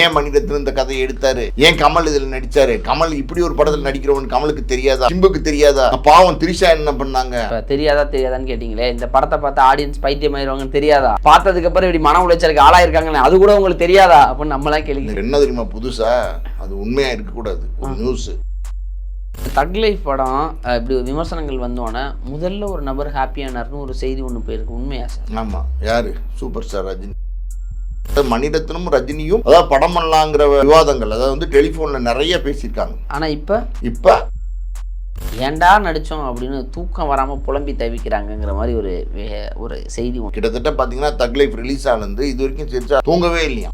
ஏன் மணிரத்னம் இந்த கதையை எடுத்தாரு? ஏன் கமல் இதுல நடிச்சாரு? கமல் இப்படி ஒரு படத்துல நடிக்கிறவன் கமலுக்கு தெரியாதா? சிம்புக்கு தெரியாதா? பாவம் திரிஷா என்ன பண்ணாங்க? தெரியாதா தெரியாதான்னு கேட்டீங்களே இந்த படத்தை பார்த்து ஆடியன்ஸ் பைத்தியம் ஆயிருவாங்கன்னு தெரியாதா? பார்த்ததுக்கு அப்புறம் இப்படி மன உளைச்சலுக்கு ஆளாயிருக்காங்களே அது கூட உங்களுக்கு தெரியாதா? அப்படின்னு நம்மளாம் கேள்வி என்ன தெரியுமா புதுசா? அது உண்மையா இருக்கக்கூடாது. ஒரு நியூஸ் தக் லைஃப் படம் இப்படி விமர்சனங்கள் வந்தோடனே முதல்ல ஒரு நபர் ஹாப்பியானார்னு ஒரு செய்தி ஒன்று போயிருக்கு உண்மையா சார்? ஆமா. யாரு? Super star Rajini. மணிரத்னமும் ரஜினியும் அதாவது படம் பண்ணலாங்கிற விவாதங்கள் அதாவது வந்து டெலிஃபோன்ல நிறைய பேசியிருக்காங்க. ஆனா இப்ப? இப்ப? ஏன்டா நடிச்சோம் அப்படின்னு தூக்கம் வராம புலம்பி தவிக்கிறாங்கங்கிற மாதிரி ஒரு ஒரு செய்தி கிட்டத்தட்ட பாத்தீங்கன்னா தக் லைஃப் ரிலீஸ் ஆனது இது வரைக்கும் சிரிச்சா தூங்கவே இல்லையா?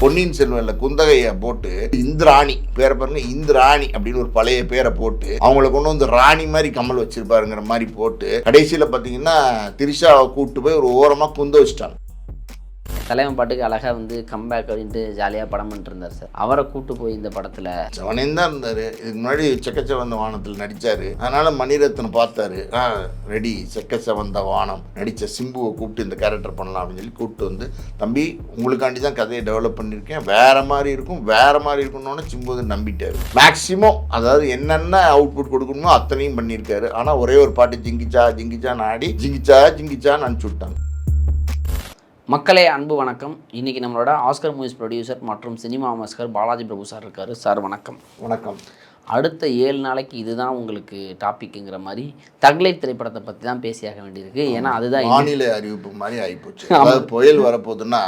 பொன்னியின் செல்வன்ல குந்தகைய போட்டு இந்திராணி பேரை பாருங்க இந்திராணி அப்படின்னு ஒரு பழைய பேரை போட்டு அவங்கள கொண்டு வந்து ராணி மாதிரி கமல் வச்சிருப்பாருங்கிற மாதிரி போட்டு கடைசியில பாத்தீங்கன்னா திரிஷாவை கூட்டு போய் ஒரு ஓரமா குந்த வச்சிட்டாங்க தலைவன் பாட்டுக்கு அழகாக வந்து கம்பேக் அப்படின்ட்டு ஜாலியாக படம் பண்ணிட்டு இருந்தார் சார். அவரை கூட்டு போய் இந்த படத்தில் செவனேன்னு தான் இருந்தார். இதுக்கு முன்னாடி செக்கச்சவந்த வானத்தில் நடித்தார் அதனால் மணிரத்னம் பார்த்தாரு. ஆ ரெடி செக்கச்சவந்த வானம். நடித்த சிம்புவை கூப்பிட்டு இந்த கேரக்டர் பண்ணலாம் அப்படின்னு சொல்லி கூப்பிட்டு வந்து தம்பி உங்களுக்காண்டி தான் கதையை டெவலப் பண்ணியிருக்கேன். வேற மாதிரி இருக்கும் வேறு மாதிரி இருக்கணும்னு சிம்பு வந்து மேக்ஸிமம் அதாவது என்னென்ன அவுட்புட் கொடுக்கணுமோ அத்தனையும் பண்ணியிருக்காரு. ஆனால் ஒரே ஒரு பாட்டு ஜிங்கிச்சா ஜிங்கிச்சான்னு ஆடி ஜிங்கிச்சா ஜிங்கிச்சான்னு அனுப்பிச்சு விட்டாங்க. மக்களே அன்பு வணக்கம். இன்னைக்கு நம்மளோட ஆஸ்கர் மூவிஸ் ப்ரொடியூசர் மற்றும் சினிமா மாஸ்கர் பாலாஜி பிரபு சார் இருக்காரு. சார் வணக்கம். வணக்கம். அடுத்த ஏழு நாளைக்கு இதுதான் உங்களுக்கு டாபிக்ங்கிற மாதிரி தக்லைஃப் திரைப்படத்தை பற்றி தான் பேசியாக வேண்டியிருக்கு. ஏன்னா அதுதான் வானிலை அறிவிப்பு மாதிரி ஆகிப்போச்சு அதாவது புயல் வரப்போகுதுன்னா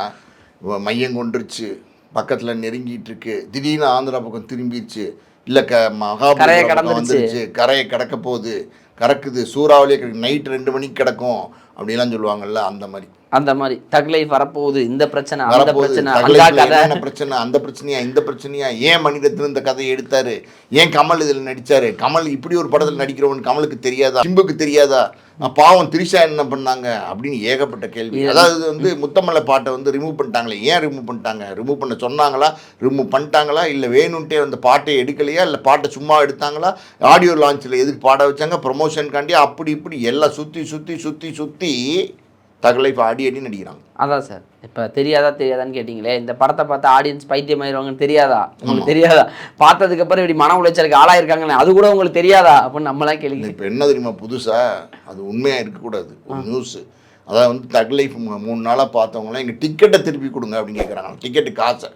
மையம் கொண்டுருச்சு. பக்கத்தில் நெருங்கிட்டு இருக்கு திடீர்னு ஆந்திரா பக்கம் திரும்பிடுச்சு இல்லை க கரையை மகாபலிபுரம். வந்துருச்சு. கரையை கடக்க போகுது. கறக்குது. சூறாவளியே கிடக்கு நைட் ரெண்டு மணிக்கு கிடக்கும். அப்படிலாம் சொல்லுவாங்கல்ல அந்த மாதிரி. அந்த மாதிரி தக்லைஃப் வரப்போகுது இந்த பிரச்சனை அந்த பிரச்சனை அந்த பிரச்சனை? அந்த பிரச்சனையா? இந்த பிரச்சனையா? ஏன் மணிரத்னம் இந்த கதையை எடுத்தாரு? ஏன் கமல் இதுல நடிச்சாரு? கமல் இப்படி ஒரு படத்துல நடிக்கிறவன் கமலுக்கு தெரியாதா? சிம்புக்கு தெரியாதா? பாவம் திரிஷா என்ன பண்ணாங்க? அப்படின்னு ஏகப்பட்ட கேள்வி. அதாவது வந்து முத்தமல்ல பாட்டை வந்து ரிமூவ் பண்ணிட்டாங்களே. ஏன் ரிமூவ் பண்ணிட்டாங்க? ரிமூவ் பண்ண சொன்னாங்களா? ரிமூவ் பண்ணிட்டாங்களா? இல்லை வேணும்ட்டே அந்த பாட்டை எடுக்கலையா? இல்லை பாட்டை சும்மா எடுத்தாங்களா? ஆடியோ லான்ச்சில் எதுக்கு பாட வச்சாங்க? ப்ரொமோஷனுக்காண்டி அப்படி இப்படி எல்லாம் சுற்றி சுற்றி சுற்றி சுற்றி தகலை இப்போ அடி அடி நடிக்கிறாங்க. அதான் சார். இப்போ தெரியாதா தெரியாதான்னு கேட்டிங்களே இந்த படத்தை பார்த்து ஆடியன்ஸ் பைத்தியம் ஆயிருவாங்கன்னு தெரியாதா? உங்களுக்கு தெரியாதா? பார்த்ததுக்கு அப்புறம் இப்படி மன உளைச்சலுக்கு ஆளாயிருக்காங்களே அது கூட உங்களுக்கு தெரியாதா? அப்படின்னு நம்மளாம் கேள்வி இப்போ என்ன தெரியுமா புதுசா? அது உண்மையா இருக்கக்கூடாது. ஒரு நியூஸ் அதாவது வந்து தக் லைஃப் மூணு நாளாக பார்த்தவங்களாம் எங்கள் டிக்கெட்டை திருப்பி கொடுங்க அப்படின்னு கேட்குறாங்க டிக்கெட்டு காசை.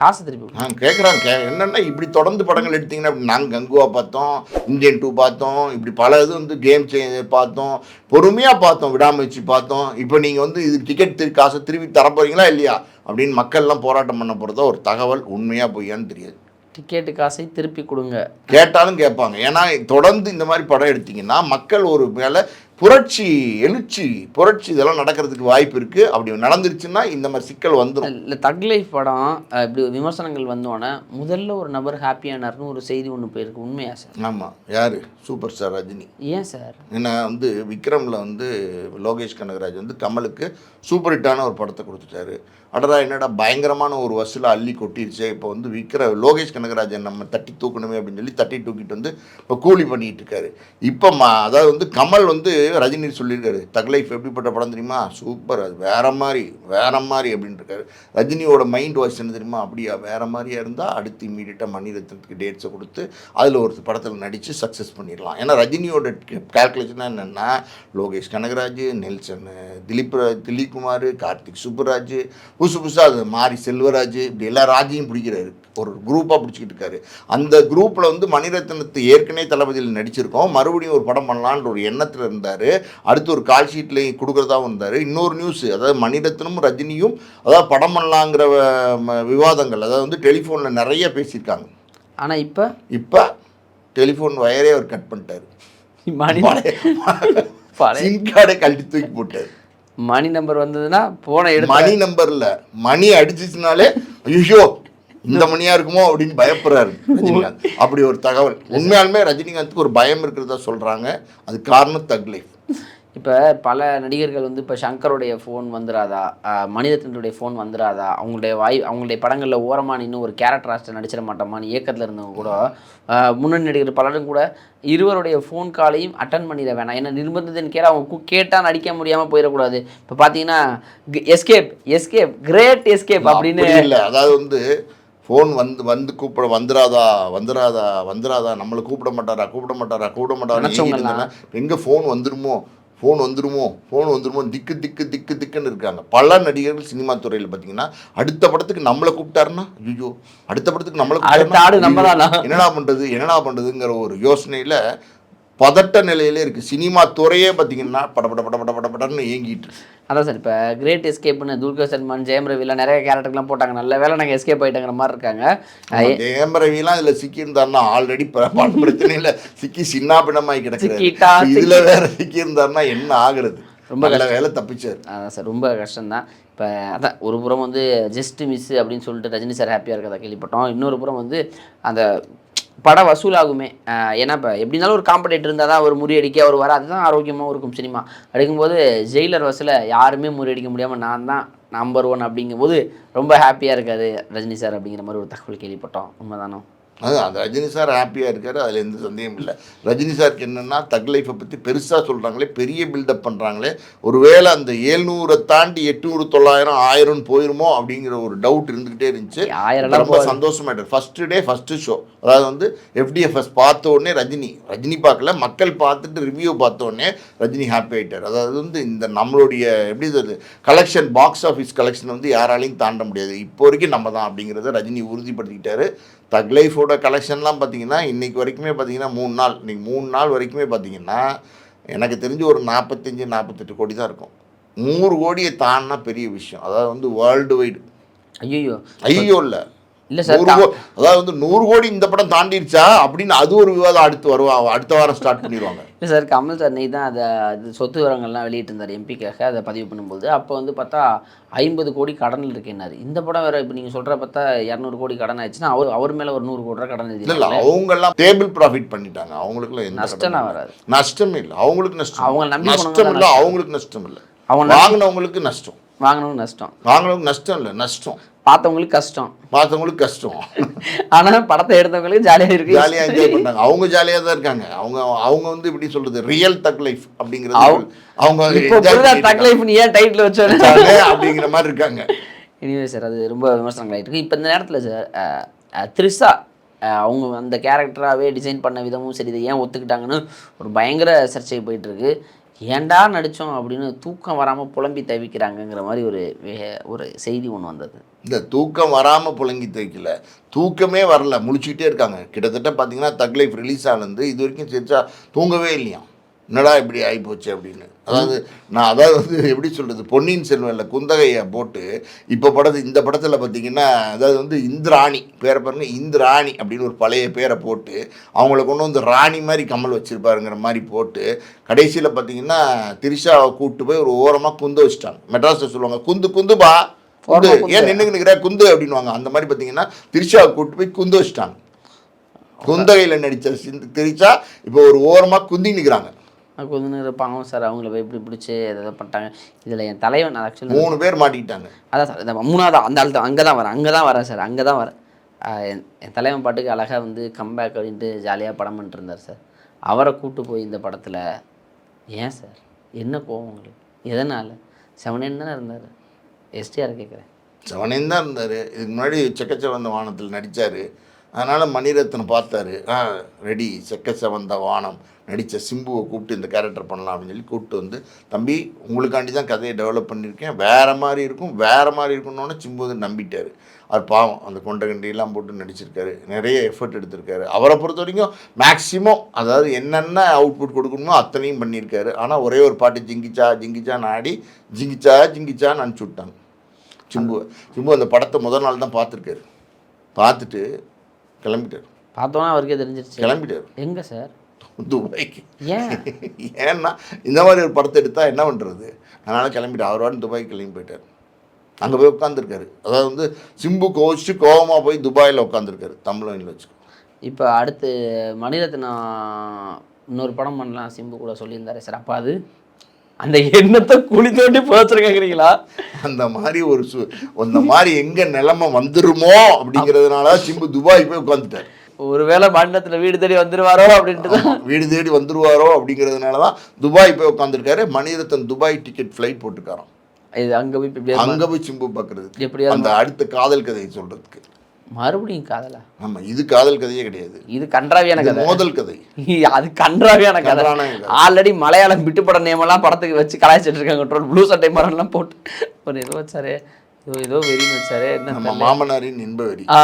காசு திருப்பி ஆ கேட்குறாங்க கே என்னென்னா இப்படி தொடர்ந்து படங்கள் எடுத்தீங்கன்னா நாங்கள் கங்குவா பார்த்தோம் இந்தியன் டூ பார்த்தோம் இப்படி பல இது வந்து கேம் சேஞ்சர் பார்த்தோம் பொறுமையாக பார்த்தோம் விடாமுயற்சி பார்த்தோம். இப்போ நீங்கள் வந்து இது டிக்கெட் திரு காசை திருப்பி தர போறீங்களா இல்லையா? அப்படின்னு மக்கள்லாம் போராட்டம் பண்ண போகிறதா ஒரு தகவல் உண்மையாக பொய்யான்னு தெரியாது. டிக்கெட்டு காசை திருப்பி கொடுங்க. கேட்டாலும் கேட்பாங்க. ஏன்னா தொடர்ந்து இந்த மாதிரி படம் எடுத்தீங்கன்னா மக்கள் ஒரு மேலே புரட்சி எழுச்சி புரட்சி இதெல்லாம் நடக்கிறதுக்கு வாய்ப்பு இருக்கு. அப்படி நடந்துருச்சுன்னா இந்த மாதிரி சிக்கல் வந்துடும் இல்லை தக் லைஃப் படம் இப்படி விமர்சனங்கள் வந்தோடனே முதல்ல ஒரு நபர் ஹாப்பியானார்னு ஒரு செய்தி ஒன்று போயிருக்கு. உண்மையா சார்? ஆமாம் யாரு? Super star Rajini. ஏன் சார்? ஏன்னா வந்து விக்ரமில் வந்து லோகேஷ் கனகராஜ் வந்து கமலுக்கு சூப்பர் ஹிட்டான ஒரு படத்தை கொடுத்துட்டாரு. அடடா என்னடா பயங்கரமான ஒரு வசூலை அள்ளி கொட்டிருச்சு. இப்போ வந்து விற்கிற லோகேஷ் கனகராஜன் நம்ம தட்டி தூக்கணுமே அப்படின்னு சொல்லி தட்டி தூக்கிட்டு வந்து இப்போ கூலி பண்ணிட்டு இருக்காரு. இப்போ மா அதாவது வந்து கமல் வந்து ரஜினி சொல்லியிருக்காரு. தக் லைஃப் எப்படிப்பட்ட படம் தெரியுமா? சூப்பர் அது வேற மாதிரி வேற மாதிரி அப்படின்னு இருக்காரு. ரஜினியோட மைண்ட் வாய்ஸ் என்ன தெரியுமா? அப்படியா வேற மாதிரியா இருந்தால் அடுத்து இம்மீடியட்டாக மணிரத்னத்துக்கு டேட்ஸை கொடுத்து அதில் ஒரு படத்தில் நடித்து சக்ஸஸ் பண்ணிடலாம். ஏன்னா ரஜினியோட கால்குலேஷன் என்னென்னா லோகேஷ் கனகராஜ் நெல்சன் திலீப் ரா- திலீப் குமார் கார்த்திக் சுப்புராஜ் புதுசு புதுசாக அது மாரி செல்வராஜ் இப்படி எல்லா ராஜையும் பிடிக்கிறாரு. ஒரு குரூப்பாக பிடிச்சிக்கிட்டு இருக்காரு. அந்த குரூப்பில் வந்து மணிரத்னத்தை ஏற்கனவே தளபதியில் நடிச்சிருக்கோம். மறுபடியும் ஒரு படம் பண்ணலான்ற ஒரு எண்ணத்தில் இருந்தார். அடுத்து ஒரு கால் ஷீட்லையும் கொடுக்குறதாவும் இருந்தார். இன்னொரு நியூஸ் அதாவது மணிரத்னமும் ரஜினியும் அதாவது படம் பண்ணலாங்கிற விவாதங்கள் அதாவது வந்து டெலிஃபோனில் நிறைய பேசியிருக்காங்க. ஆனா இப்போ? இப்போ டெலிஃபோன் வயரே அவர் கட் பண்ணிட்டாரு. சிம் கார்டை கழட்டி தூக்கி போட்டாரு. மணி நம்பர் வந்ததுன்னா போனை எடுத்து மணி நம்பர்ல மணி அடிச்சிச்சுனாலே ஐயோ இந்த மணியா இருக்குமோ அப்படின்னு பயப்படுறாரு ரஜினிகாந்த். அப்படி ஒரு தகவல். உண்மையாலுமே ரஜினிகாந்துக்கு ஒரு பயம் இருக்கிறதா சொல்றாங்க. அது காரணம் தக் லைஃப். இப்போ பல நடிகர்கள் வந்து இப்போ சங்கருடைய ஃபோன் வந்துடாதா மணிரத்னத்துடைய ஃபோன் வந்துடாதா அவங்களுடைய வாய் அவங்களுடைய படங்களில் ஓரமாக நின்று ஒரு கேரக்டர் ஆஸ்டர் நடிச்சிட மாட்டோமான்னு இயக்கத்தில் இருந்தவங்க கூட முன்னணி நடிகர் பலரும் கூட இருவருடைய ஃபோன் காலையும் அட்டன் பண்ணிட வேணாம். ஏன்னா நிர்பந்தத்தின் கேர அவங்க கேட்டால் நடிக்க முடியாமல் போயிடக்கூடாது. இப்போ பார்த்தீங்கன்னா எஸ்கேப் எஸ்கேப் கிரேட் எஸ்கேப் அப்படின்னு அப்படி இல்லை. அதாவது வந்து ஃபோன் வந்து வந்து கூப்பிட வந்துராதா வந்துராதா வந்துராதா நம்மளை கூப்பிட மாட்டாரா கூப்பிட மாட்டாரா கூப்பிட மாட்டாரா. எங்கே ஃபோன் வந்துருமோ? ஃபோன் வந்துருமோ? ஃபோன் வந்துருமோ? திக்கு திக்கு திக்கு திக்குன்னு இருக்காங்க. பல நடிகர்கள் சினிமா துறையில் பார்த்தீங்கன்னா அடுத்த படத்துக்கு நம்மளை கூப்பிட்டாருன்னா ஐயோ அடுத்த படத்துக்கு நம்மளை? என்னடா பண்ணுறது என்னடா பண்ணுறதுங்கிற ஒரு யோசனையில் பதட்ட நிலையிலே இருக்குது சினிமா துறையே பார்த்தீங்கன்னா பட பட பட பட பட படன்னு இயங்கிட்டு. அதான் சார் இப்போ கிரேட் எஸ்கேப்னு துல்கர் சல்மான் ஜெயம் ரவிலாம் நிறைய கேரக்டர்லாம் போட்டாங்க. நல்ல வேலை நாங்கள் எஸ்கேப் ஆகிட்டங்கிற மாதிரி இருக்காங்க. ஜெயம்பரவிலாம் இதுல சிக்கியிருந்தாருன்னா ஆல்ரெடி பல பிரச்சனையில சிக்கி சின்ன பின்னமாய் சிக்கிட்டா, கிடக்கு இதுல வேற சிக்கியிருந்தாருன்னா என்ன ஆகுறது? ரொம்ப நல்ல வேலை தப்பிச்சாரு. அதான் சார் ரொம்ப கஷ்டம்தான். இப்போ அதான் ஒரு புறம் வந்து ஜஸ்ட் மிஸ் அப்படின்னு சொல்லிட்டு ரஜினி சார் ஹாப்பியாக இருக்கிறத கேள்விப்பட்டோம். இன்னொரு புறம் வந்து அந்த படம் வசூலாகுமே. ஏன்னா இப்போ எப்படி இருந்தாலும் ஒரு காம்படேட்டர் இருந்தால் தான் ஒரு முறியடிக்க அவர் வர அதுதான் ஆரோக்கியமாகவும் இருக்கும் சினிமா. அப்படிங்கும்போது ஜெயிலர் வசூலில் யாருமே முறியடிக்க முடியாமல் நான் தான் நம்பர் ஒன் அப்படிங்கும்போது ரொம்ப ஹாப்பியாக இருக்காது ரஜினி சார் அப்படிங்கிற மாதிரி ஒரு தகவல் கேள்விப்பட்டோம். உண்மைதானோ? அது அந்த ரஜினி சார் ஹாப்பியாக இருக்காரு அதில் எந்த சந்தேகம் இல்லை. ரஜினி சாருக்கு என்னென்னா தக் லைஃப்பை பற்றி பெருசாக சொல்கிறாங்களே பெரிய பில்டப் பண்ணுறாங்களே ஒருவேளை அந்த ஏழ்நூறை தாண்டி எட்நூறு தொள்ளாயிரம் ஆயிரம்னு போயிருமோ அப்படிங்கிற ஒரு டவுட் இருந்துக்கிட்டே இருந்துச்சு. ரொம்ப சந்தோஷமாயிட்டார். ஃபஸ்ட்டு டே ஃபஸ்ட்டு ஷோ அதாவது வந்து எஃப்டிஎஃப்எஸ் பார்த்த உடனே ரஜினி ரஜினி பார்க்கல மக்கள் பார்த்துட்டு ரிவ்யூ பார்த்த உடனே ரஜினி ஹாப்பி ஆயிட்டார். அதாவது வந்து இந்த நம்மளுடைய எப்படி சொல்றது கலெக்ஷன் பாக்ஸ் ஆஃபீஸ் கலெக்ஷன் வந்து யாராலையும் தாண்ட முடியாது. இப்போ வரைக்கும் நம்ம தான் அப்படிங்கிறத ரஜினி உறுதிப்படுத்திக்கிட்டாரு. தக் லைஃபோட கலெக்ஷன்லாம் பார்த்தீங்கன்னா இன்னைக்கு வரைக்குமே பார்த்தீங்கன்னா மூணு நாள். இன்னைக்கு மூணு நாள் வரைக்குமே பார்த்தீங்கன்னா எனக்கு தெரிஞ்சு ஒரு நாற்பத்தஞ்சு நாற்பத்தெட்டு கோடி தான் இருக்கும். நூறு கோடியை தாண்டினா பெரிய விஷயம். அதாவது வந்து வேர்ல்டு வைடு ஐயோ ஐயோ இல்லை. இல்லை சார் அதாவது வந்து நூறு கோடி இந்த படம் தாண்டிடுச்சா அப்படின்னு அது ஒரு விவாதம் அடுத்து வருவா அடுத்த வாரம் ஸ்டார்ட் பண்ணிடுவாங்க. இல்லை சார் கமல் சார் நீ தான் அதை அது சொத்து விவரங்கள்லாம் வெளியிட்டிருந்தார் எம்பிக்காக அதை பதிவு பண்ணும்போது. அப்போ வந்து பார்த்தா ஐம்பது கோடி கடனில் இருக்கேன்னாரு இந்த படம் வேற இப்போ நீங்கள் சொல்கிற பார்த்தா இரநூறு கோடி கடன் ஆயிடுச்சுன்னா அவர் அவர் மேலே ஒரு நூறு கோடி ரூபா கடன் இல்ல அவங்க எல்லாம் டேபிள் ப்ராஃபிட் பண்ணிட்டாங்க. அவங்களுக்குலாம் கடனும் வராது. நஷ்டம் இல்லை. அவங்களுக்கு நஷ்டம். அவங்கள நம்பி நஷ்டம் இல்லை அவங்களுக்கு நஷ்டம் இல்லை. அவங்க வாங்கினவங்களுக்கு நஷ்டம். வாங்கினவங்க நஷ்டம். வாங்கினவங்க நஷ்டம் இல்லை நஷ்டம். பார்த்தவங்களுக்கு கஷ்டம். பார்த்தவங்களுக்கு கஷ்டம். ஆனால் படத்தை எடுத்தவங்களுக்கு ஜாலியாக இருக்கு. ஜாலியா என்ஜாய் பண்றாங்க. அவங்க ஜாலியா தான் இருக்காங்க. அவங்க அவங்க வந்து இப்படி சொல்றது? ரியல் தக் லைஃப் அப்படிங்கிறது அவங்க- தக் லைஃப் ஏன் டைட்டில் இருக்காங்க அப்படிங்கிற மாதிரி இருக்காங்க. எனிவே சார் அது ரொம்ப விமர்சனங்கள் ஆகிட்டு இப்போ இந்த நேரத்தில் சார் த்ரிஷா அவங்க அந்த கேரக்டராகவே டிசைன் பண்ண விதமும் சரி இதை ஏன் ஒத்துக்கிட்டாங்கன்னு ஒரு பயங்கர சர்ச்சை போயிட்டு ஏண்டா ஏன்டா நடித்தோம் அப்படின்னு தூக்கம் வராமல் புலம்பி தவிக்கிறாங்கங்கிற மாதிரி ஒரு வே- ஒரு செய்தி ஒன்று வந்தது. இந்த தூக்கம் வராமல் புலங்கி தவிக்கல. தூக்கமே வரல. முழிச்சுக்கிட்டே இருக்காங்க. கிட்டத்தட்ட பார்த்தீங்கன்னா தக் லைஃப் ரிலீஸ் ஆனது இது வரைக்கும் சேர்த்தா தூங்கவே இல்லையாம். என்னடா இப்படி ஆகிப்போச்சு அப்படின்னு. அதாவது நான் அதாவது வந்து எப்படி சொல்கிறது பொன்னியின் செல்வனில் குந்தகையை போட்டு இப்போ படத்து இந்த படத்தில் பார்த்தீங்கன்னா அதாவது வந்து இந்திராணி பேரை பாருங்க இந்திராணி அப்படின்னு ஒரு பழைய பேரை போட்டு அவங்கள கொண்டு வந்து ராணி மாதிரி கமல் வச்சிருப்பாருங்கிற மாதிரி போட்டு கடைசியில் பார்த்தீங்கன்னா திரிஷாவை கூப்பிட்டு போய் ஒரு ஓரமாக குந்த வச்சுட்டாங்க. மெட்ராஸில் சொல்லுவாங்க குந்து குந்துபா குந்து. ஏன் நின்றுக்கு நிற்கிற குந்து அப்படின்வாங்க அந்த மாதிரி பார்த்தீங்கன்னா திரிஷாவை கூப்பிட்டு போய் குந்து வச்சுட்டாங்க. குந்தகையில் நடித்த சிந்து திரிஷா இப்போ ஒரு ஓரமாக குந்தி நிற்கிறாங்க கொஞ்சம் இருப்பாங்க சார் அவங்கள போய் இப்படி பிடிச்சி எதாவது பண்ணிட்டாங்க. இதில் என் தலைவன் ஆக்சுவலி மூணு பேர் மாட்டிக்கிட்டாங்க. அதான் சார் இந்த மூணாவது அந்த ஆள் தான். அங்கே தான் வரேன் அங்கே தான் வரேன் சார் அங்கே தான் வரேன் என் என் தலைவன் பாட்டுக்கு அழகாக வந்து கம்பேக் அப்படின்ட்டு ஜாலியாக படம் பண்ணிட்டு இருந்தார் சார். அவரை கூட்டு போய் இந்த படத்தில் ஏன் சார்? என்ன கோவம் உங்களுக்கு? எதனால்? செவனேன்னு தானே இருந்தார்? எஸ்டிஆர் கேட்குறேன் செவனேன் தான் இருந்தார். இதுக்கு முன்னாடி செக்கச்சவந்த வானத்தில் நடித்தார் அதனால் மணிரத்னம் பார்த்தாரு. ஆ ரெடி செக்கச்சவந்த வானம். நடித்த சிம்புவை கூப்பிட்டு இந்த கேரக்டர் பண்ணலாம் அப்படின்னு சொல்லி கூப்பிட்டு வந்து தம்பி உங்களுக்காண்டி தான் கதையை டெவலப் பண்ணியிருக்கேன். வேறு மாதிரி இருக்கும் வேறு மாதிரி இருக்கும்னோடனே சிம்பு வந்து நம்பிட்டார். அவர் பாவம் அந்த கொண்டகண்டியெல்லாம் போட்டு நடிச்சிருக்காரு. நிறைய எஃபர்ட் எடுத்திருக்காரு. அவரை பொறுத்த வரைக்கும் மேக்ஸிமம் அதாவது என்னென்ன அவுட்புட் கொடுக்கணுமோ அத்தனையும் பண்ணியிருக்காரு. ஆனால் ஒரே ஒரு பாட்டு ஜிங்கிச்சா ஜிங்கிச்சான்னு ஆடி ஜிங்கிச்சா ஜிங்கிச்சான்னு அனுப்பிச்சி விட்டாங்க. சிம்பு சிம்பு அந்த படத்தை முதல் நாள் தான் பார்த்துருக்காரு. பார்த்துட்டு கிளம்பிட்டார். பார்த்தோன்னா அவருக்கே தெரிஞ்சிருச்சு. கிளம்பிட்டார். எங்கே சார்? துபாய்க்கு. ஏன்? ஏன்னா இந்த மாதிரி ஒரு படத்தை எடுத்தால் என்ன பண்ணுறது அதனால் கிளம்பிட்டார் அவர் வாட்டி துபாய்க்கு கிளம்பி போயிட்டார். அங்கே போய் உட்காந்துருக்காரு அதாவது வந்து சிம்பு கோவிச்சு கோவமாக போய் துபாயில் உட்காந்துருக்காரு தமிழ்ல வச்சுக்கோ இப்போ அடுத்து மணிரத்னம் இன்னொரு படம் பண்ணலாம் சிம்பு கூட சொல்லியிருந்தாரு. சார் அப்போ அது அந்த எண்ணத்தை குழி தோண்டி புதைச்சிருக்கீங்களா அந்த மாதிரி ஒரு சு அந்த மாதிரி எங்க நிலைமை வந்துருமோ அப்படிங்கிறதுனால சிம்பு துபாய் போய் உட்காந்துட்டார் ஒருவேளை மாநிலத்துல வீடு தேடி வந்துருவாரோ அப்படின்ட்டு தான் வீடு தேடி வந்துருவாரோ அப்படிங்கிறதுனால தான் துபாய் போய் உட்காந்துருக்காரு மணிரத்தன் துபாய் டிக்கெட் ஃப்ளைட் போட்டுக்காராம் இது அங்க போய் அங்க போய் சிம்பு பார்க்கறதுக்கு எப்படியா அந்த அடுத்த காதல் கதையை சொல்றதுக்கு. மறுபடியும் காதலா? ஆமா இது காதல் கதையே கிடையாது. இது கன்றாவியான இது கதை. மோதல் கதை. அது கன்றாவியான கதை. ஆல்ரெடி மலையாளம் விட்டுப்பட நேமெல்லாம் படத்துக்கு வச்சு கலாய்ச்சிட்டு இருக்காங்க. ட்ரோல் ப்ளூ சட்டை மரம்லாம் போட்டு. ஒரு ஏதோ வச்சாரு. ஏதோ வெறின்னு வச்சாரு என்ன மாமனாரின் இன்ப வெறி. ஆ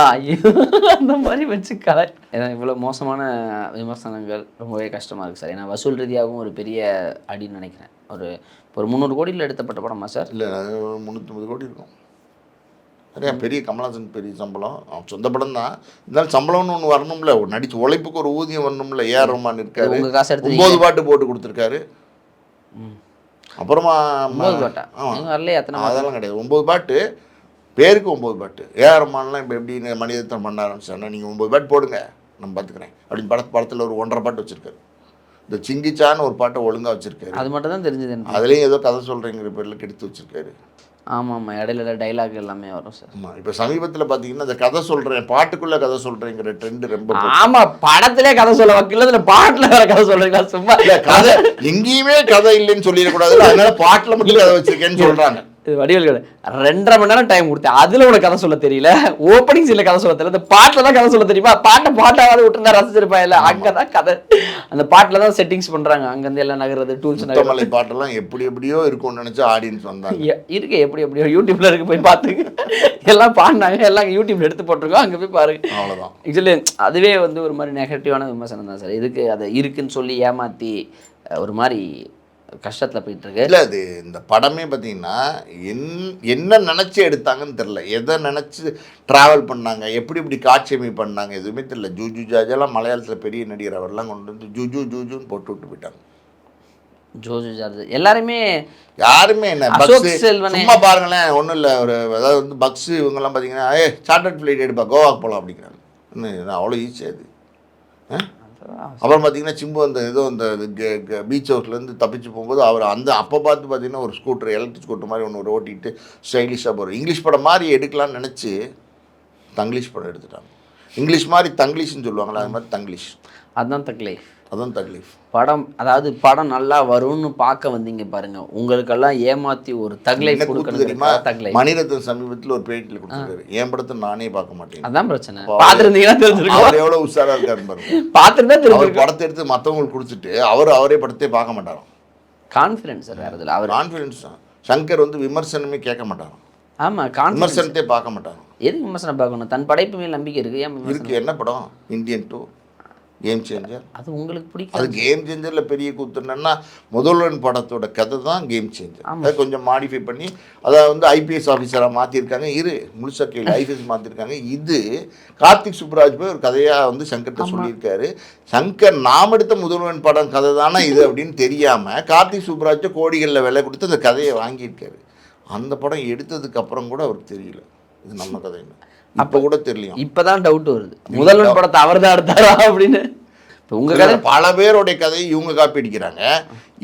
அந்த மாதிரி வச்சு கலை. ஏன்னா இவ்வளோ மோசமான விமர்சனங்கள் ரொம்பவே கஷ்டமாக இருக்குது சார். ஏன்னா வசூல் ரீதியாகவும் ஒரு பெரிய அடின்னு நினைக்கிறேன். ஒரு ஒரு முந்நூறு கோடியில் எடுத்தப்பட்ட படமா சார்? இல்லை முந்நூற்றம்பது கோடி இருக்கும். நிறையா பெரிய கமலஹாசன் பெரிய சம்பளம். அவன் சொந்த படம் தான். இருந்தாலும் சம்பளம்னு ஒன்று வரணும்ல. ஒரு நடிச்சு உழைப்புக்கு ஒரு ஊதியம் வரணும்ல. ஏஆர் ரஹ்மான் இருக்காரு. ஒன்பது பாட்டு போட்டு கொடுத்துருக்காரு. அப்புறமா ஒன்பது பாட்டா? ஆமா. நீங்க வரலையே? அதெல்லாம் கிடையாது. ஒம்பது பாட்டு பேருக்கு ஒம்பது பாட்டு. ஏஆர் ரஹ்மான்லாம் இப்போ எப்படி மனிதத்தனம் பண்ண ஆரம்பிச்சாருன்னா நீங்கள் ஒம்பது பாட்டு போடுங்க. நான் பார்த்துக்கிறேன் அப்படின்னு பட படத்தில் ஒரு ஒன்றரை பாட்டு வச்சுருக்காரு. இந்த சிங்கிச்சான்னு ஒரு பாட்டை ஒழுங்காக வச்சுருக்காரு. அது மட்டும் தான் தெரிஞ்சது அதுலேயும் ஏதோ கதை சொல்கிறேங்கிற பேரில் கெடுத்து வச்சுருக்காரு. ஆமாம் ஆமாம் இடையில டைலாக் எல்லாமே வரும் சார் ஆமாம் இப்போ சமீபத்தில் பார்த்தீங்கன்னா இந்த கதை சொல்கிறேன் பாட்டுக்குள்ளே கதை சொல்கிறேங்கிற ட்ரெண்டு ரொம்ப போச்சு. ஆமா படத்திலே கதை சொல்ல வைக்கல இதுல பாட்டுல வேற கதை சொல்றீங்களா? சும்மா கதை எங்கேயுமே கதை இல்லைன்னு சொல்லிடக்கூடாது. அதனால பாட்டில் மட்டும் கதை வச்சிருக்கேன்னு சொல்கிறாங்க வடிவேல் கடை ரெண்டரை மணி நேரம் டைம் கொடுத்தேன். அதுல உனக்கு கதை சொல்ல தெரியல. ஓப்பனிங் சீன்ல கதை சொல்ல தெரியல. இந்த பாட்டுல தான் கதை சொல்ல தெரியுமா? பாட்டை பாட்டாவது விட்டுருந்தா ரசிச்சிருப்பா இல்ல. அங்கதான் கதை. அந்த பாட்டுல தான் செட்டிங்ஸ் பண்றாங்க. அங்க இருந்து எல்லாம் நகர்றது டூல்ஸ் நகர்றது. முத்தமலை பாட்டெல்லாம் எப்படி எப்படியோ இருக்கும்னு நினச்சி ஆடியன்ஸ் வந்தாங்க. இருக்கு. எப்படி எப்படியோ யூடியூப்ல இருக்கு. போய் பாத்துங்க எல்லாம் பாடினாங்க. எல்லாம் யூடியூப்ல எடுத்து போட்டிருக்கோம். அங்க போய் பாருங்க. அவ்வளோதான் ஆக்சுவலி அதுவே வந்து ஒரு மாதிரி நெகட்டிவான விமர்சனம் தான் சார். இதுக்கு அதை இருக்குன்னு சொல்லி ஏமாத்தி அஹ், ஒரு மாதிரி கஷ்டத்துல போயிட்டு இருக்கு இல்லை அது இந்த படமே பார்த்தீங்கன்னா என் என்ன நினச்சி எடுத்தாங்கன்னு தெரில எதை நினச்சி ட்ராவல் பண்ணாங்க எப்படி இப்படி காட்சியமை பண்ணாங்க எதுவுமே தெரில ஜூஜு ஜாஜெல்லாம் மலையாளத்தில் பெரிய நடிகர் அவரெல்லாம் கொண்டு வந்து ஜூஜு ஜூஜுன்னு போட்டு விட்டு போயிட்டாங்க. ஜோஜு ஜார்ஜ் எல்லாருமே யாருமே என்ன. சும்மா பாருங்களேன் ஒன்றும் இல்லை ஒரு அதாவது வந்து பக்ஸ் இவங்கெல்லாம் பார்த்தீங்கன்னா ஏ சார்ட்டர்ட் ஃப்ளைட் எடுப்பா கோவாக்கு போகலாம் அப்படிங்கிறாங்க. அவ்வளோ ஈஸியாக அது ஆ? அப்புறம் பார்த்தீங்கன்னா சிம்பு அந்த ஏதோ அந்த பீச் ஹவுஸ்லேருந்து தப்பிச்சு போகும்போது அவர் அந்த அப்போ பார்த்து பார்த்தீங்கன்னா ஒரு ஸ்கூட்டர் எலக்ட்ரிக் ஸ்கூட்டர் மாதிரி ஒன்று ஓட்டிட்டு ஸ்டைலிஷாக போகிறோம் இங்கிலீஷ் படம் மாதிரி எடுக்கலாம்னு நினச்சி தங்கிலீஷ் படம் எடுத்துட்டாங்க. இங்கிலீஷ் மாதிரி தங்கிலீஷ்னு சொல்லுவாங்களா அது மாதிரி தங்கிலீஷ். அதுதான் தக்லை அதான் தக்லீஃப் படம் அதாவது படம் நல்லா வரும்னு பார்க்க வந்தீங்க பாருங்க. உங்களுக்கெல்லாம் ஏமாத்தி ஒரு தக்லை கூத்து தெரியுமா? கொடுக்கணும் தக்லை மணிரத்னம் சமீபத்தில் ஒரு பேட்டியில் கொடுத்துருக்காரு. என் படத்தை நானே பார்க்க மாட்டேன். அதான் பிரச்சனை. பார்த்துருந்தீங்கன்னா தெரிஞ்சிருக்கும் அவர் எவ்வளோ உஷாரா இருக்காரு பாருங்க. பார்த்துருந்தா அவர் தெரிஞ்சிருக்கும் படத்தை எடுத்து மற்றவங்களுக்கு கொடுத்துட்டு அவர் அவரே படத்தை பார்க்க மாட்டாராம். கான்ஃபிடன்ஸ் சார் வேறு இதில் அவர் கான்ஃபிடன்ஸ் தான். சங்கர் வந்து விமர்சனமே கேட்க மாட்டாராம். ஆமா கான்ஃபிடன்ஸ் விமர்சனத்தை பார்க்க மாட்டாராம். எதுக்கு விமர்சனம் பார்க்கணும்? தன் படைப்பு மேல் நம்பிக்கை இருக்கு. ஏன் இருக்கு. என்ன படம்? இந்தியன் டூ கேம் சேஞ்சர் அது உங்களுக்கு பிடிக்கும் அது கேம் சேஞ்சரில் பெரிய கூத்து என்னன்னா முதல்வன் படத்தோட கதை தான் கேம் சேஞ்சர் அதை கொஞ்சம் மாடிஃபை பண்ணி அதை வந்து ஐபிஎஸ் ஆஃபீஸராக மாற்றிருக்காங்க இரு முழுசா கேள்வி ஐபிஎஸ் மாற்றிருக்காங்க இது கார்த்திக் சுப்ராஜ் போய் ஒரு கதையாக வந்து சங்கர்கிட்ட சொல்லியிருக்காரு. சங்கர் நாம் எடுத்த முதல்வன் படம் கதை தானே இது? அப்படின்னு தெரியாமல் கார்த்திக் சுப்ராஜ் கோடிகளில் விலை கொடுத்து அந்த கதையை வாங்கியிருக்காரு. அந்த படம் எடுத்ததுக்கு அப்புறம் கூட அவருக்கு தெரியல. இது நம்ம கதைன்னு. அப்போ கூட தெரியலையும் இப்பதான் டவுட் வருது. முதல்வன் படத்தை அவர் தான் எடுத்தாரா அப்படின்னு? இப்போ உங்க கதை பல பேருடைய கதையை இவங்க காப்பி அடிக்கிறாங்க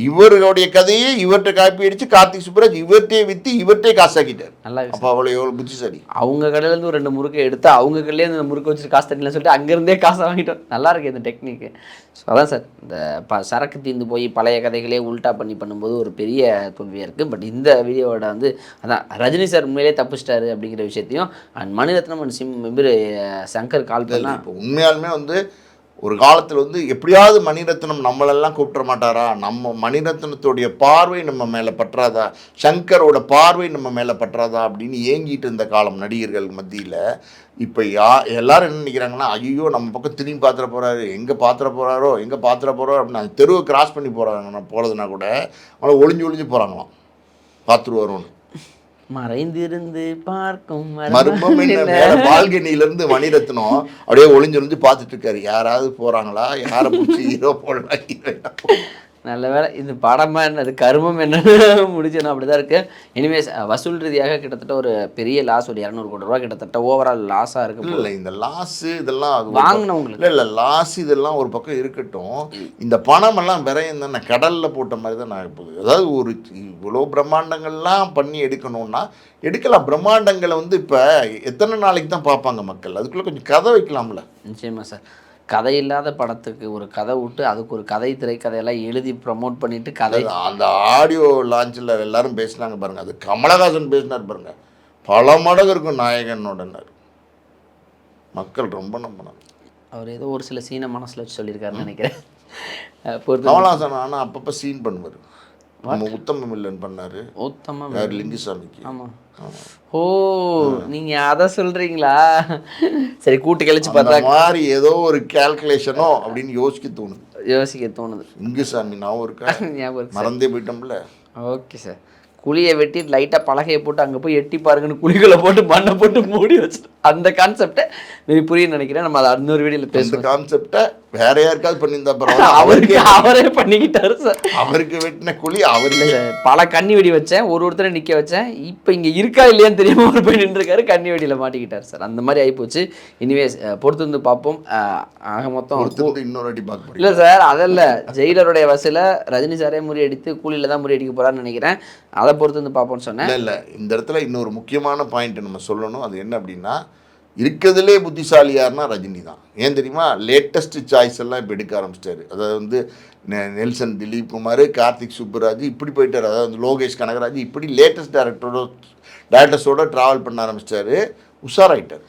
இவருடைய கதையை இவர்கிட்ட காப்பி அடிச்சு கார்த்திக் சுப்ராஜ் இவர்கிட்டயே வித்து இவர்கிட்டயே காசாக்கிட்டார் நல்லா அப்போ அவ்வளோ எவ்வளோ புத்திசாலி. அவங்க கடையில இருந்து ஒரு ரெண்டு முறுக்கை எடுத்து அவங்க கடையிலே இந்த முறுக்கு வச்சுட்டு காசு தட்டல சொல்லிட்டு அங்கேருந்தே காசை வாங்கிட்டோம். நல்லா இருக்கு இந்த டெக்னிக்கு. ஸோ அதான் சார் இந்த ப சரக்கு தீர்ந்து போய் பழைய கதைகளே உல்டா பண்ணி பண்ணும்போது ஒரு பெரிய தோல்வியாக இருக்குது பட் இந்த வீடியோவோட வந்து அதான் ரஜினி சார் உண்மையிலே தப்பிச்சிட்டாரு அப்படிங்கிற விஷயத்தையும் அண்ட் மணிரத்னம் அண்ட் சிம் இவர் சங்கர் கால் பண்ணா இப்போ உண்மையாலுமே வந்து ஒரு காலத்தில் வந்து எப்படியாவது மணிரத்னம் நம்மளெல்லாம் கூப்பிட மாட்டாரா? நம்ம மணிரத்னத்துடைய பார்வை நம்ம மேலே பற்றாதா? சங்கரோட பார்வை நம்ம மேலே பற்றாதா? அப்படின்னு ஏங்கிட்டு இருந்த காலம் நடிகர்கள் மத்தியில். இப்போ யா எல்லாரும் என்ன நினைக்கிறாங்கன்னா ஐயோ நம்ம பக்கம் திரும்பி பாத்திர போகிறாரு எங்கே பாத்திர போகிறாரோ எங்கே பாத்திர போகிறாரோ அப்படின்னு அந்த தெருவை கிராஸ் பண்ணி போகிறாங்க போகிறதுனா கூட அவங்கள ஒளிஞ்சு ஒளிஞ்சு போகிறாங்களாம் பார்த்துருவாரோன்னு மறைந்திருந்து பார்க்கும் மர்மம் இருந்து மணிரத்னம் அப்படியே ஒளிஞ்சு ஒளிஞ்சு பார்த்துட்டு இருக்காரு. யாராவது போறாங்களா? யாரை பிடிச்சி ஹீரோ போடலாம். நல்ல வேளை இது படமா என்னது கருமம் என்னன்னு முடிச்சணும் அப்படி தான் இருக்குது எனிவேஸ் வசூல் ரீதியாக கிட்டத்தட்ட ஒரு பெரிய லாஸ் ஒரு இரநூறு கோடி ரூபா கிட்டத்தட்ட ஓவரால் லாஸாக இருக்கு இல்ல இந்த லாஸ் இதெல்லாம் வாங்கினவங்களுக்கு. இல்ல இல்ல லாஸ் இதெல்லாம் ஒரு பக்கம் இருக்கட்டும். இந்த பணம் எல்லாம் விரையும் தானே கடல்ல போட்ட மாதிரி தான் நான் போகுது. அதாவது ஒரு இவ்வளோ பிரம்மாண்டங்கள்லாம் பண்ணி எடுக்கணும்னா எடுக்கலாம். பிரம்மாண்டங்களை வந்து இப்போ எத்தனை நாளைக்கு தான் பார்ப்பாங்க மக்கள்? அதுக்குள்ள கொஞ்சம் கதை வைக்கலாம்ல. நிச்சயமா சார் கதை இல்லாத படத்துக்கு ஒரு கதை விட்டு அதுக்கு ஒரு கதை திரைக்கதையெல்லாம் எழுதி ப்ரமோட் பண்ணிட்டு கதை அந்த ஆடியோ லான்ச்சில் எல்லாரும் பேசினாங்க பாருங்க. அது கமலஹாசன் பேசினார் பாருங்க. பல மடங்கு இருக்கும் நாயகனோடனார். மக்கள் ரொம்ப நம்பினாங்க அவர் ஏதோ ஒரு சில சீனை மனசுல வச்சு சொல்லியிருக்காருன்னு நினைக்கிறேன். கமலஹாசன் ஆனால் அப்பப்போ சீன் பண்ணுவார். நம்ம உத்தம மில்லன் பண்ணாரு. உத்தம யார்? லிங்குசாமிக்கு. ஆமா. ஓ நீங்க அத சொல்றீங்களா? சரி கூட்டு கழிச்சு பார்த்தா மாதிரி ஏதோ ஒரு கால்குலேஷனோ அப்படின்னு யோசிக்க தோணுது. யோசிக்க தோணுது. லிங்குசாமி நான் இருக்கு? மறந்தே போயிட்டோம்ல. Okay sir. குழியை வெட்டி லைட்டாக பலகையை போட்டு அங்கே போய் எட்டி பாருங்கன்னு குழிகளை போட்டு மண்ணை போட்டு மூடி வச்சு அந்த கான்செப்டை மேபி புரியும்னு நினைக்கிறேன். நம்ம அதை இன்னொரு வீடியோவில் பேசுவோம். கான்செப்டை வேற யாருக்காவது பண்ணியிருந்தா பரவாயில்ல. அவருக்கு அவரே பண்ணிக்கிட்டாரு சார். அவருக்கு வெட்டின குழி அவர் இல்லை சார் பல கண்ணி வெடி வச்சேன். ஒரு ஒருத்தரை நிற்க வச்சேன். இப்போ இங்கே இருக்கா இல்லையான்னு தெரியாம அவர் போய் நின்றுருக்காரு. கண்ணி வெடியில் மாட்டிக்கிட்டார் சார். அந்த மாதிரி ஆகிப்போச்சு இனிவேஸ் பொறுத்து வந்து பார்ப்போம். ஆக மொத்தம் இன்னொரு வாட்டி பார்க்க இல்லை சார் அதல்ல. ஜெயிலருடைய வசூலை ரஜினி சாரே முறியடித்து கூலியில் தான் முறியடிக்க போறாருன்னு நினைக்கிறேன். அதை பொறுத்து வந்து பார்ப்போம்னு சொன்னேன். இல்லை இந்த இடத்துல இன்னொரு முக்கியமான பாயிண்ட் நம்ம சொல்லணும். அது என்ன அப்படின்னா இருக்கிறதுலே புத்திசாலி யாருன்னா ரஜினி தான். ஏன் தெரியுமா? லேட்டஸ்ட் சாய்ஸ் எல்லாம் இப்போ எடுக்க ஆரம்பிச்சிட்டாரு. அதாவது வந்து நெ- நெல்சன் திலீப் குமார் கார்த்திக் சுப்புராஜ் இப்படி போயிட்டார். அதாவது வந்து லோகேஷ் கனகராஜ் இப்படி லேட்டஸ்ட் டேரக்டரோட டேரக்டர்ஸோட ட்ராவல் பண்ண ஆரம்பிச்சிட்டாரு. உஷாராயிட்டார்.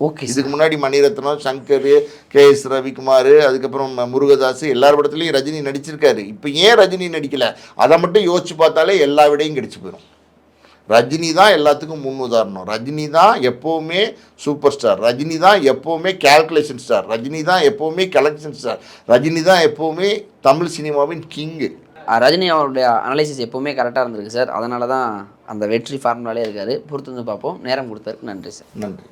ஓகே இதுக்கு முன்னாடி மணிரத்னம் சங்கர் கே எஸ் ரவிக்குமார் அதுக்கப்புறம் முருகதாஸ் எல்லார் படத்துலையும் ரஜினி நடிச்சிருக்காரு. இப்போ ஏன் ரஜினி நடிக்கல? அதை மட்டும் யோசிச்சு பார்த்தாலே எல்லா விடையும் கிடைச்சு போயிடும் ரஜினி தான் எல்லாத்துக்கும் முன் உதாரணம். ரஜினி தான் எப்போவுமே சூப்பர் ஸ்டார் ரஜினி தான் எப்போவுமே கால்குலேஷன் ஸ்டார் ரஜினி தான் எப்போவுமே கலெக்ஷன் ஸ்டார் ரஜினி தான் எப்போவுமே தமிழ் சினிமாவின் கிங்கு ரஜினி அவருடைய அனலைசிஸ் எப்பவுமே கரெக்டாக இருந்திருக்கு சார் அதனால தான் அந்த வெற்றி ஃபார்முலாலே இருக்காரு. பொறுத்து வந்து பார்ப்போம். நேரம் கொடுத்ததுக்கு நன்றி சார் நன்றி.